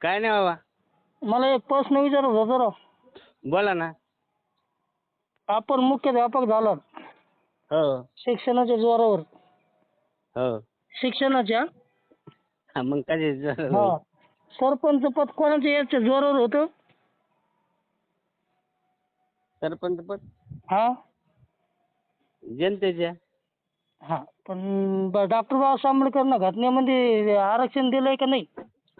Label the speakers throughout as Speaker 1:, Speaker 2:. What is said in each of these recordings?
Speaker 1: काय नाही बाबा.
Speaker 2: मला एक प्रश्न विचारत होता राव
Speaker 1: बोला ना.
Speaker 2: आपण मुख्याध्यापक झालात.
Speaker 1: हो.
Speaker 2: शिक्षणाच्या जोरावर.
Speaker 1: हो.
Speaker 2: शिक्षणाच्या?
Speaker 1: हा, मग काय
Speaker 2: हा. सरपंच पद कोणाच्या याच्या जोरावर होतं?
Speaker 1: सरपंच पद?
Speaker 2: हा.
Speaker 1: जनतेच्या.
Speaker 2: हा पण डॉक्टर बाबासाहेब आंबेडकरनं घटनेमध्ये आरक्षण दिलंय का नाही?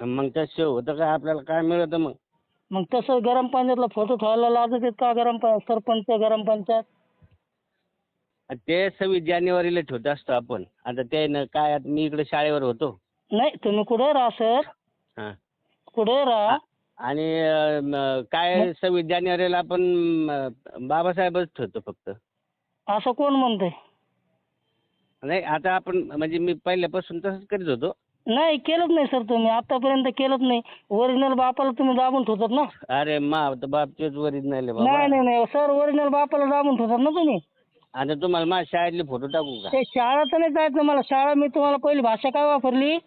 Speaker 1: मग तसं होतं काय आपल्याला काय मिळतं मग?
Speaker 2: मग तसं गरम पाण्यातला फोटो ठेवायला लागत का गरम पा- सरपंच गरम पंचायत?
Speaker 1: ते सव्वीस जानेवारीला ठेवत असतो आपण. आता ते न काय आता मी इकडे शाळेवर होतो.
Speaker 2: नाही तुम्ही कुठे राहा सर?
Speaker 1: हा.
Speaker 2: कुठे राहा?
Speaker 1: आणि अं, म, काय सव्वीस जानेवारीला आपण म, बाबासाहेबच ठेवतो फक्त.
Speaker 2: असं कोण म्हणतंय?
Speaker 1: नाही आता आपण म्हणजे मी पहिल्यापासून तसंच करीत होतो.
Speaker 2: नाही केलंच नाही सर तुम्ही. आतापर्यंत केलंच नाही. ओरिजिनल बापाला तुम्ही दाबून ठेवतात ना?
Speaker 1: अरे मा तर बापचेच वरीच नाही
Speaker 2: नाही
Speaker 1: बाबा.
Speaker 2: नाही नाही सर ओरिजिनल बापाला दाबून ठेवतात ना तुम्ही?
Speaker 1: आता तुम्हाला माझ्या शाळेतले फोटो टाकू का?
Speaker 2: ते शाळा तर नाही जायचं मला. शाळा मी तुम्हाला पहिली भाषा काय वापरली?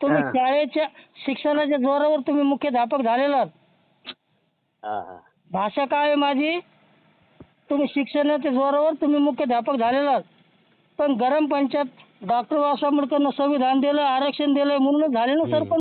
Speaker 2: तुम्ही
Speaker 1: हा.
Speaker 2: शाळेच्या शिक्षणाच्या जोरावर तुम्ही मुख्याध्यापक झालेला आहात.
Speaker 1: हा हा.
Speaker 2: भाषा काय आहे माझी? तुम्ही शिक्षणाच्या जोरावर तुम्ही मुख्याध्यापक झालेला आहात. पण गरम पंचायत डॉक्टर बाबासाहेब आंबेडकरनं संविधान दिलं आरक्षण दिलं म्हणूनच झाले ना सरपंच.